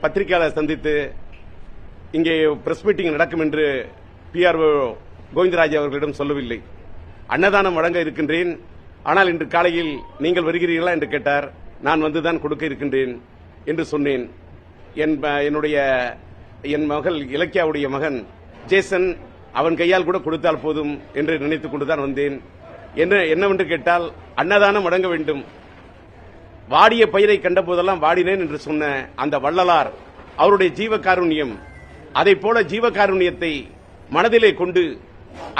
பத்திரிகையாளர் சந்தித்து இங்கே பிரஸ் மீட்டிங் நடக்கும் என்று பிஆர்ஓ கோவிந்தராஜ் அவர்களிடம் சொல்லவில்லை. அன்னதானம் வழங்க இருக்கின்றேன். ஆனால் இன்று காலையில் நீங்கள் வருகிறீர்களா என்று கேட்டார். நான் வந்துதான் கொடுக்க இருக்கின்றேன் என்று சொன்னேன். என் என்னுடைய என் மகள் இலக்கியாவுடைய மகன் ஜேசன் அவன் கையால் கூட கொடுத்தால் போதும் என்று நினைத்துக் கொண்டுதான் வந்தேன். என்ன என்னவென்று கேட்டால் அன்னதானம் வழங்க வேண்டும். வாடிய பயிரை கண்டபோதெல்லாம் வாடினேன் என்று சொன்ன அந்த வள்ளலார் அவருடைய ஜீவகாருண்யம் அதை போல ஜீவகாருண்யத்தை மனதிலே கொண்டு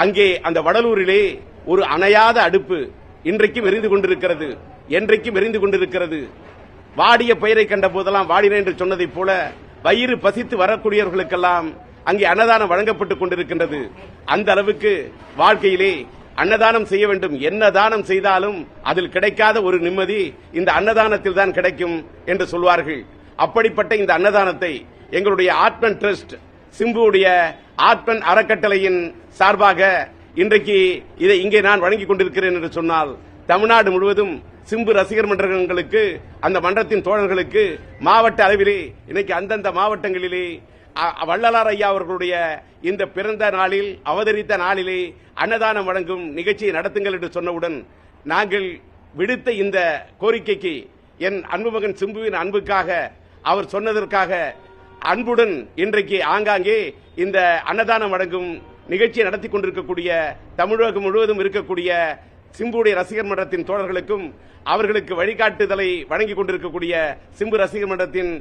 அங்கே அந்த வடலூரிலே ஒரு அணையாத அடுப்பு இன்றைக்கும் எரிந்து கொண்டிருக்கிறது என்றைக்கும் எரிந்து கொண்டிருக்கிறது. வாடிய பயிரை கண்ட போதெல்லாம் வாடினேன் என்று சொன்னதைப் போல வயிறு பசித்து வரக்கூடியவர்களுக்கெல்லாம் அங்கே அன்னதானம் வழங்கப்பட்டுக் கொண்டிருக்கின்றது. அந்த அளவுக்கு வாழ்க்கையிலே அன்னதானம் செய்ய வேண்டும். என்ன தானம் செய்தாலும் அதில் கிடைக்காத ஒரு நிம்மதி இந்த அன்னதானத்தில் தான் கிடைக்கும் என்று சொல்வார்கள். அப்படிப்பட்ட இந்த அன்னதானத்தை எங்களுடைய ஆத்மன் ட்ரஸ்ட் சிம்புவுடைய ஆத்மன் அறக்கட்டளையின் சார்பாக இன்றைக்கு இதை இங்கே நான் வழங்கிக் கொண்டிருக்கிறேன் என்று சொன்னால் தமிழ்நாடு முழுவதும் சிம்பு ரசிகர் மன்றங்களுக்கு அந்த மன்றத்தின் தோழர்களுக்கு மாவட்ட அளவிலே இன்னைக்கு அந்தந்த மாவட்டங்களிலே வள்ளலார் ஐயா அவர்களுடைய இந்த பிறந்த நாளில் அவதரித்த நாளிலே அன்னதானம் வழங்கும் நிகழ்ச்சியை நடத்துங்கள் என்று சொன்னவுடன் நாங்கள் விடுத்த இந்த கோரிக்கைக்கு என் அன்பு மகன் சிம்புவின் அன்புக்காக அவர் சொன்னதற்காக அன்புடன் இன்றைக்கு ஆங்காங்கே இந்த அன்னதானம் வழங்கும் நிகழ்ச்சியை நடத்தி கொண்டிருக்கக்கூடிய தமிழகம் முழுவதும் இருக்கக்கூடிய சிம்புடைய ரசிகர் மன்றத்தின் தோழர்களுக்கும் அவர்களுக்கு வழிகாட்டுதலை வழங்கிக் கொண்டிருக்கக்கூடிய சிம்பு ரசிகர் மன்றத்தின்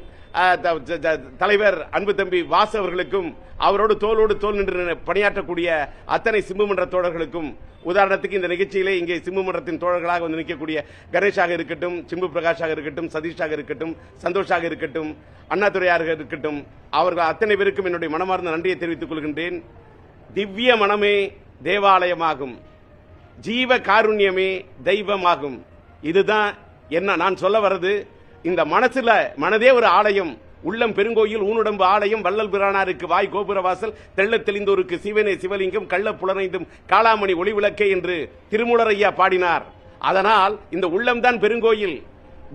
த- தலைவர் அன்பு தம்பி வாசு அவர்களுக்கும் அவரோடு தோளோடு தோல் நின்று பணியாற்றக்கூடிய அத்தனை சிம்பு மன்ற தோழர்களுக்கும் உதாரணத்துக்கு இந்த நிகழ்ச்சியிலே இங்கே சிம்பு மன்றத்தின் தோழர்களாக வந்து நிற்கக்கூடிய கணேஷாக இருக்கட்டும் சிம்பு பிரகாஷாக இருக்கட்டும் சதீஷாக இருக்கட்டும் சந்தோஷாக இருக்கட்டும் அண்ணாதுரையாக இருக்கட்டும் அவர்கள் அத்தனை பேருக்கும் என்னுடைய மனமார்ந்த நன்றியை தெரிவித்துக் கொள்கின்றேன். திவ்ய மனமே தேவாலயமாகும். ஜீவ காருண்யமே தெய்வமாகும். இதுதான் என்ன நான் சொல்ல வர்றது? இந்த மனசுல மனதே ஒரு ஆலயம். உள்ளம் பெருங்கோயில் ஊனுடம்பு ஆலயம் வள்ளல் பிரானாருக்கு வாய் கோபுர வாசல் தெளிந்தோருக்கு சிவனே சிவலிங்கம் கள்ள புலனைந்தும் காளாமணி ஒளி விளக்கே என்று திருமூலரையா பாடினார். அதனால் இந்த உள்ளம்தான் பெருங்கோயில்.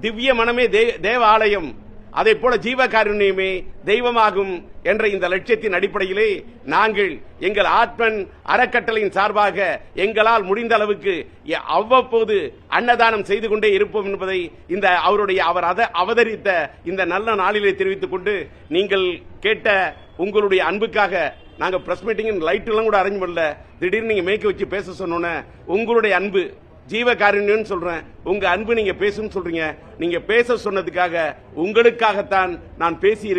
திவ்ய மனமே தே- தேவ ஆலயம் அதே போல ஜீவகாருண்யமே தெய்வமாகும் என்ற இந்த லட்சியத்தின் அடிப்படையிலே நாங்கள் எங்கள் ஆத்மன் அறக்கட்டளையின் சார்பாக எங்களால் முடிந்த அளவுக்கு அவ்வப்போது அன்னதானம் செய்து கொண்டே இருப்போம் என்பதை இந்த அவருடைய அவர் அத அவதரித்த இந்த நல்ல நாளிலே தெரிவித்துக் கொண்டு நீங்கள் கேட்ட உங்களுடைய அன்புக்காக நாங்கள் பிரஸ் மீட்டிங் லைட் எல்லாம் கூட அரேஞ்ச் பண்ணல திடீர்னு நீங்க மேய்க்க வச்சு பேச சொன்னோன்னே உங்களுடைய அன்பு ஜீவகாருண்யம்னு சொல்றேன். உங்க அன்பு நீங்க பேசுன்னு சொல்றீங்க. நீங்க பேச சொன்னதுக்காக உங்களுக்காகத்தான் நான் பேசி